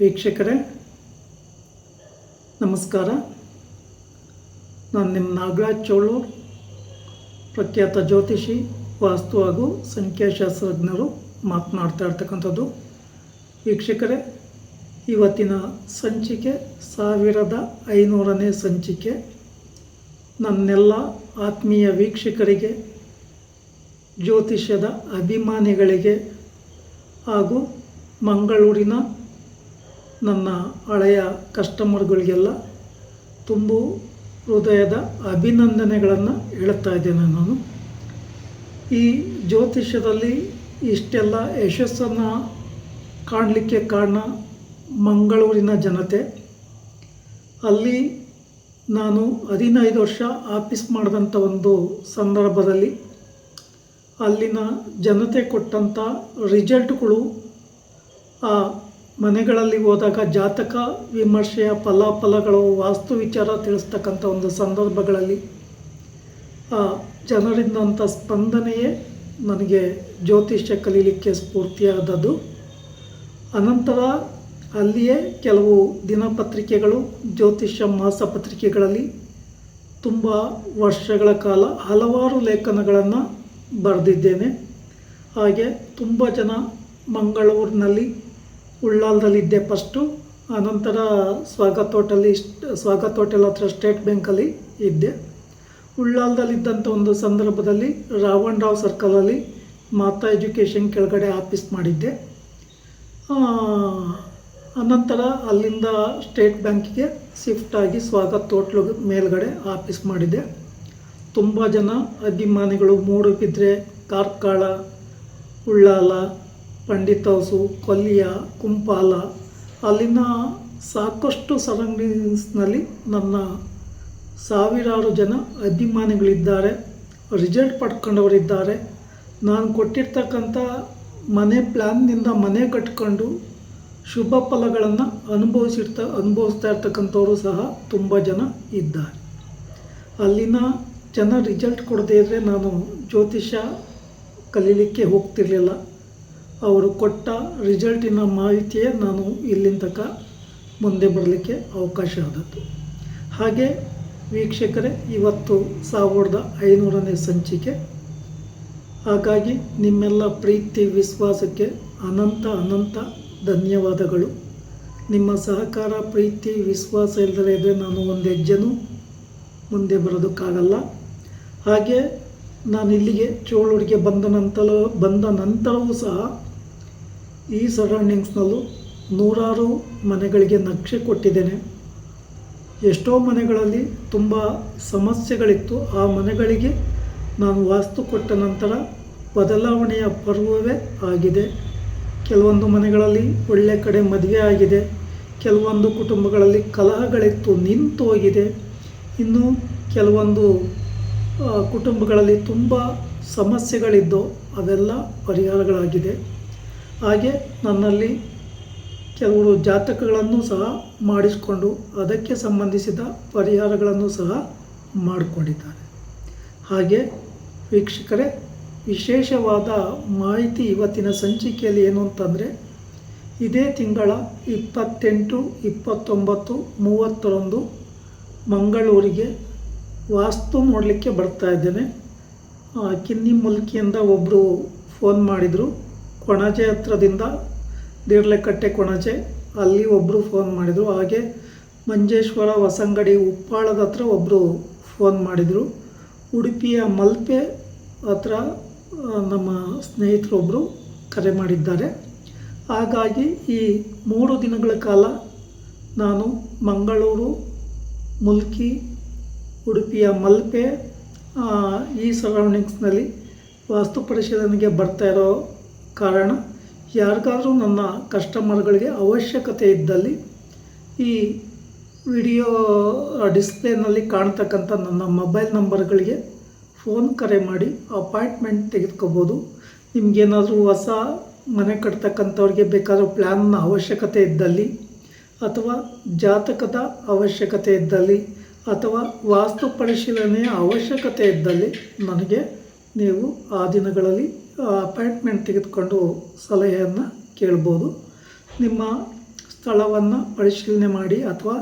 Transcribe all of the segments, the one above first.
ವೀಕ್ಷಕರೇ, ನಮಸ್ಕಾರ. ನಾನು ನಿಮ್ಮ ನಾಗರಾಜ್ ಚೌಳೂರ್, ಪ್ರಖ್ಯಾತ ಜ್ಯೋತಿಷಿ, ವಾಸ್ತು ಹಾಗೂ ಸಂಖ್ಯಾಶಾಸ್ತ್ರಜ್ಞರು ಮಾತನಾಡ್ತಾ ಇರ್ತಕ್ಕಂಥದ್ದು. ವೀಕ್ಷಕರೇ, ಇವತ್ತಿನ ಸಂಚಿಕೆ ಸಾವಿರದ ಐನೂರನೇ ಸಂಚಿಕೆ. ನನ್ನೆಲ್ಲ ಆತ್ಮೀಯ ವೀಕ್ಷಕರಿಗೆ, ಜ್ಯೋತಿಷ್ಯದ ಅಭಿಮಾನಿಗಳಿಗೆ ಹಾಗೂ ಮಂಗಳೂರಿನ ನನ್ನ ಹಳೆಯ ಕಸ್ಟಮರ್ಗಳಿಗೆಲ್ಲ ತುಂಬ ಹೃದಯದ ಅಭಿನಂದನೆಗಳನ್ನು ಹೇಳ್ತಾ ಇದ್ದೇನೆ ನಾನು. ಈ ಜ್ಯೋತಿಷ್ಯದಲ್ಲಿ ಇಷ್ಟೆಲ್ಲ ಯಶಸ್ಸನ್ನು ಕಾಣಲಿಕ್ಕೆ ಕಾರಣ ಮಂಗಳೂರಿನ ಜನತೆ. ಅಲ್ಲಿ ನಾನು ಹದಿನೈದು ವರ್ಷ ಆಫೀಸ್ ಮಾಡಿದಂಥ ಒಂದು ಸಂದರ್ಭದಲ್ಲಿ ಅಲ್ಲಿನ ಜನತೆ ಕೊಟ್ಟಂಥ ರಿಸಲ್ಟ್ಗಳು ಆ ಮನೆಗಳಲ್ಲಿ ಹೋದಾಗ ಜಾತಕ ವಿಮರ್ಶೆಯ ಫಲಾಫಲಗಳು ವಾಸ್ತು ವಿಚಾರ ತಿಳಿಸ್ತಕ್ಕಂಥ ಒಂದು ಸಂದರ್ಭಗಳಲ್ಲಿ, ಆ ಜನರಿಂದಂಥ ಸ್ಪಂದನೆಯೇ ನನಗೆ ಜ್ಯೋತಿಷ್ಯ ಕಲೀಲಿಕ್ಕೆ ಸ್ಫೂರ್ತಿಯಾದದ್ದು. ಅನಂತರ ಅಲ್ಲಿಯೇ ಕೆಲವು ದಿನಪತ್ರಿಕೆಗಳು, ಜ್ಯೋತಿಷ್ಯ ಮಾಸಪತ್ರಿಕೆಗಳಲ್ಲಿ ತುಂಬ ವರ್ಷಗಳ ಕಾಲ ಹಲವಾರು ಲೇಖನಗಳನ್ನು ಬರೆದಿದ್ದೇನೆ. ಹಾಗೆ ತುಂಬ ಜನ ಮಂಗಳೂರಿನಲ್ಲಿ ಉಳ್ಳಾಲದಲ್ಲಿದ್ದೆ ಫಸ್ಟು. ಆನಂತರ ಸ್ವಾಗತ್ ಹೋಟೆಲ್ಲಿ ಸ್ವಾಗತ್ ಹೋಟೆಲ್ ಹತ್ರ ಸ್ಟೇಟ್ ಬ್ಯಾಂಕಲ್ಲಿ ಇದ್ದೆ. ಉಳ್ಳಾಲದಲ್ಲಿದ್ದಂಥ ಒಂದು ಸಂದರ್ಭದಲ್ಲಿ ರಾವಣ್ ರಾವ್ ಸರ್ಕಲಲ್ಲಿ ಮಾತಾ ಎಜುಕೇಷನ್ ಕೆಳಗಡೆ ಆಫೀಸ್ ಮಾಡಿದ್ದೆ. ಅನಂತರ ಅಲ್ಲಿಂದ ಸ್ಟೇಟ್ ಬ್ಯಾಂಕಿಗೆ ಶಿಫ್ಟ್ ಆಗಿ ಸ್ವಾಗತ್ ಹೋಟ್ಲು ಮೇಲ್ಗಡೆ ಆಫೀಸ್ ಮಾಡಿದ್ದೆ. ತುಂಬ ಜನ ಅಭಿಮಾನಿಗಳು, ಮೂಡುಬಿದ್ರೆ, ಕಾರ್ಕಳ, ಉಳ್ಳಾಲ ಪಂಡಿತ್ ಹೌಸು ಕೊಲ್ಲಿಯ ಕುಂಪಾಲ, ಅಲ್ಲಿನ ಸಾಕಷ್ಟು ಸರೌಂಡಿಂಗ್ಸ್ನಲ್ಲಿ ನನ್ನ ಸಾವಿರಾರು ಜನ ಅಭಿಮಾನಿಗಳಿದ್ದಾರೆ, ರಿಸಲ್ಟ್ ಪಡ್ಕೊಂಡವರಿದ್ದಾರೆ. ನಾನು ಕೊಟ್ಟಿರ್ತಕ್ಕಂಥ ಮನೆ ಪ್ಲ್ಯಾನ್ನಿಂದ ಮನೆ ಕಟ್ಕೊಂಡು ಶುಭ ಫಲಗಳನ್ನು ಅನುಭವಿಸಿರ್ತ, ಅನುಭವಿಸ್ತಾ ಇರ್ತಕ್ಕಂಥವರು ಸಹ ತುಂಬ ಜನ ಇದ್ದಾರೆ. ಅಲ್ಲಿನ ಜನ ರಿಸಲ್ಟ್ ಕೊಡದೇ ಇದ್ದರೆ ನಾನು ಜ್ಯೋತಿಷ್ಯ ಕಲೀಲಿಕ್ಕೆ ಹೋಗ್ತಿರ್ಲಿಲ್ಲ. ಅವರು ಕೊಟ್ಟ ರಿಸಲ್ಟಿನ ಮಾಹಿತಿಯೇ ನಾನು ಇಲ್ಲಿನ ತನಕ ಮುಂದೆ ಬರಲಿಕ್ಕೆ ಅವಕಾಶ ಆದದ್ದು. ಹಾಗೆ ವೀಕ್ಷಕರೇ, ಇವತ್ತು ಸಾವಿರದ ಐನೂರನೇ ಸಂಚಿಕೆ. ಹಾಗಾಗಿ ನಿಮ್ಮೆಲ್ಲ ಪ್ರೀತಿ, ವಿಶ್ವಾಸಕ್ಕೆ ಅನಂತ ಅನಂತ ಧನ್ಯವಾದಗಳು. ನಿಮ್ಮ ಸಹಕಾರ, ಪ್ರೀತಿ, ವಿಶ್ವಾಸ ಇಲ್ಲದೇ ಇದ್ದರೆ ನಾನು ಒಂದು ಹೆಜ್ಜೆನೂ ಮುಂದೆ ಬರೋದಕ್ಕಾಗಲ್ಲ. ಹಾಗೆ ನಾನು ಇಲ್ಲಿಗೆ ಚೋಳೂರಿಗೆ ಬಂದ ನಂತರ ಬಂದ ನಂತರವೂ ಸಹ ಈ ಸರೌಂಡಿಂಗ್ಸ್ನಲ್ಲೂ ನೂರಾರು ಮನೆಗಳಿಗೆ ನಕ್ಷೆ ಕೊಟ್ಟಿದ್ದೇನೆ. ಎಷ್ಟೋ ಮನೆಗಳಲ್ಲಿ ತುಂಬ ಸಮಸ್ಯೆಗಳಿತ್ತು. ಆ ಮನೆಗಳಿಗೆ ನಾನು ವಾಸ್ತು ಕೊಟ್ಟ ನಂತರ ಬದಲಾವಣೆಯ ಪರ್ವವೇ ಆಗಿದೆ. ಕೆಲವೊಂದು ಮನೆಗಳಲ್ಲಿ ಒಳ್ಳೆ ಕಡೆ ಮದುವೆ ಆಗಿದೆ. ಕೆಲವೊಂದು ಕುಟುಂಬಗಳಲ್ಲಿ ಕಲಹಗಳಿತ್ತು, ನಿಂತು ಹೋಗಿದೆ. ಇನ್ನು ಕೆಲವೊಂದು ಕುಟುಂಬಗಳಲ್ಲಿ ತುಂಬ ಸಮಸ್ಯೆಗಳಿದ್ದು ಅವೆಲ್ಲ ಪರಿಹಾರಗಳಾಗಿದೆ ಹಾಗೆ ನನ್ನಲ್ಲಿ ಕೆಲವರು ಜಾತಕಗಳನ್ನು ಸಹ ಮಾಡಿಸಿಕೊಂಡು ಅದಕ್ಕೆ ಸಂಬಂಧಿಸಿದ ಪರಿಹಾರಗಳನ್ನು ಸಹ ಮಾಡಿಕೊಂಡಿದ್ದಾರೆ. ಹಾಗೆ ವೀಕ್ಷಕರೇ, ವಿಶೇಷವಾದ ಮಾಹಿತಿ ಇವತ್ತಿನ ಸಂಚಿಕೆಯಲ್ಲಿ ಏನು ಅಂತಂದರೆ, ಇದೇ ತಿಂಗಳ ಇಪ್ಪತ್ತೆಂಟು, ಇಪ್ಪತ್ತೊಂಬತ್ತು, ಮೂವತ್ತರಂದು ಮಂಗಳೂರಿಗೆ ವಾಸ್ತು ನೋಡಲಿಕ್ಕೆ ಬರ್ತಾ ಇದ್ದೇನೆ. ಕಿನ್ನಿ ಮುಲ್ಕಿಯಿಂದ ಒಬ್ಬರು ಫೋನ್ ಮಾಡಿದರು. ಕೊಣಜೆ ಹತ್ರದಿಂದ ದೇರ್ಲೆಕಟ್ಟೆ ಕೊಣಜೆ. ಅಲ್ಲಿ ಒಬ್ಬರು ಫೋನ್ ಮಾಡಿದರು. ಹಾಗೆ ಮಂಜೇಶ್ವರ ಹೊಸಂಗಡಿ ಉಪ್ಪಾಳದ ಹತ್ರ ಒಬ್ಬರು ಫೋನ್ ಮಾಡಿದರು. ಉಡುಪಿಯ ಮಲ್ಪೆ ಹತ್ರ ನಮ್ಮ ಸ್ನೇಹಿತರೊಬ್ಬರು ಕರೆ ಮಾಡಿದ್ದಾರೆ. ಹಾಗಾಗಿ ಈ ಮೂರು ದಿನಗಳ ಕಾಲ ನಾನು ಮಂಗಳೂರು, ಮುಲ್ಕಿ, ಉಡುಪಿಯ ಮಲ್ಪೆ ಈ ಸರೌಂಡಿಂಗ್ಸ್ನಲ್ಲಿ ವಾಸ್ತು ಪರಿಶೀಲನೆಗೆ ಬರ್ತಾ ಇರೋ ಕಾರಣ, ಯಾರಿಗಾದರೂ ನನ್ನ ಕಸ್ಟಮರ್ಗಳಿಗೆ ಅವಶ್ಯಕತೆ ಇದ್ದಲ್ಲಿ ಈ ವಿಡಿಯೋ ಡಿಸ್ಪ್ಲೇನಲ್ಲಿ ಕಾಣ್ತಕ್ಕಂಥ ನನ್ನ ಮೊಬೈಲ್ ನಂಬರ್ಗಳಿಗೆ ಫೋನ್ ಕರೆ ಮಾಡಿ ಅಪಾಯಿಂಟ್ಮೆಂಟ್ ತೆಗೆದುಕೋಬೋದು. ನಿಮಗೇನಾದರೂ ಹೊಸ ಮನೆ ಕಟ್ತಕ್ಕಂಥವ್ರಿಗೆ ಬೇಕಾದರೂ ಪ್ಲ್ಯಾನ್ನ ಅವಶ್ಯಕತೆ ಇದ್ದಲ್ಲಿ ಅಥವಾ ಜಾತಕದ ಅವಶ್ಯಕತೆ ಇದ್ದಲ್ಲಿ ಅಥವಾ ವಾಸ್ತು ಪರಿಶೀಲನೆಯ ಅವಶ್ಯಕತೆ ಇದ್ದಲ್ಲಿ ನನಗೆ ನೀವು ಆ ದಿನಗಳಲ್ಲಿ ಅಪಾಯಿಂಟ್ಮೆಂಟ್ ತೆಗೆದುಕೊಂಡು ಸಲಹೆಯನ್ನು ಕೇಳ್ಬೋದು. ನಿಮ್ಮ ಸ್ಥಳವನ್ನು ಪರಿಶೀಲನೆ ಮಾಡಿ ಅಥವಾ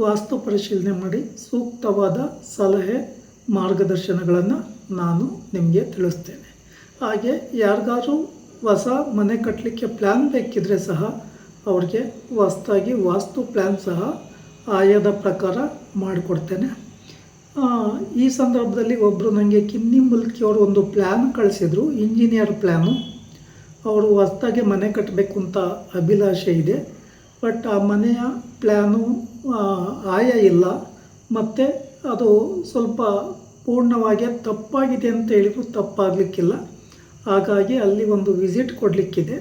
ವಾಸ್ತು ಪರಿಶೀಲನೆ ಮಾಡಿ ಸೂಕ್ತವಾದ ಸಲಹೆ ಮಾರ್ಗದರ್ಶನಗಳನ್ನು ನಾನು ನಿಮಗೆ ತಿಳಿಸ್ತೇನೆ. ಹಾಗೆ ಯಾರಿಗಾದ್ರೂ ಹೊಸ ಮನೆ ಕಟ್ಟಲಿಕ್ಕೆ ಪ್ಲ್ಯಾನ್ ಬೇಕಿದ್ದರೆ ಸಹ ಅವ್ರಿಗೆ ಹೊಸ್ದಾಗಿ ವಾಸ್ತು ಪ್ಲ್ಯಾನ್ ಸಹ ಆಯದ ಪ್ರಕಾರ ಮಾಡಿಕೊಡ್ತೇನೆ. ಈ ಸಂದರ್ಭದಲ್ಲಿ ಒಬ್ಬರು ನನಗೆ ಕಿನ್ನಿ ಮುಲ್ಕಿ ಅವರು ಒಂದು ಪ್ಲ್ಯಾನ್ ಕಳಿಸಿದರು ಇಂಜಿನಿಯರ್ ಪ್ಲ್ಯಾನು ಅವರು ಹೊಸ್ದಾಗಿ ಮನೆ ಕಟ್ಟಬೇಕು ಅಂತ ಅಭಿಲಾಷೆ ಇದೆ. ಬಟ್ ಆ ಮನೆಯ ಪ್ಲ್ಯಾನು ಆಯ ಇಲ್ಲ. ಮತ್ತು ಅದು ಸ್ವಲ್ಪ ಪೂರ್ಣವಾಗಿ ತಪ್ಪಾಗಿದೆ ಅಂತ ಹೇಳಿದ್ರು, ತಪ್ಪಾಗಲಿಕ್ಕಿಲ್ಲ. ಹಾಗಾಗಿ ಅಲ್ಲಿ ಒಂದು ವಿಸಿಟ್ ಕೊಡಲಿಕ್ಕಿದೆ.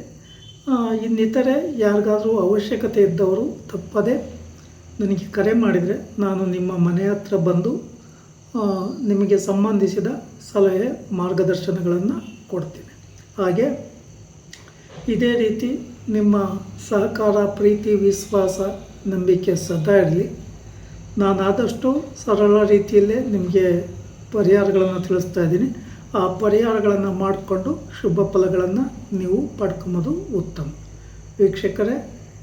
ಇನ್ನಿತರೆ ಯಾರಿಗಾದರೂ ಅವಶ್ಯಕತೆ ಇದ್ದವರು ತಪ್ಪದೆ ನನಗೆ ಕರೆ ಮಾಡಿದರೆ ನಾನು ನಿಮ್ಮ ಮನೆ ಹತ್ರ ಬಂದು ನಿಮಗೆ ಸಂಬಂಧಿಸಿದ ಸಲಹೆ ಮಾರ್ಗದರ್ಶನಗಳನ್ನು ಕೊಡ್ತೀನಿ. ಹಾಗೆ ಇದೇ ರೀತಿ ನಿಮ್ಮ ಸಹಕಾರ, ಪ್ರೀತಿ, ವಿಶ್ವಾಸ, ನಂಬಿಕೆ ಸದಾ ಇರಲಿ. ನಾನಾದಷ್ಟು ಸರಳ ರೀತಿಯಲ್ಲೇ ನಿಮಗೆ ಪರಿಹಾರಗಳನ್ನು ತಿಳಿಸ್ತಾ ಇದ್ದೀನಿ. ಆ ಪರಿಹಾರಗಳನ್ನು ಮಾಡಿಕೊಂಡು ಶುಭ ಫಲಗಳನ್ನು ನೀವು ಪಡ್ಕೊಂಬೋದು ಉತ್ತಮ. ವೀಕ್ಷಕರೇ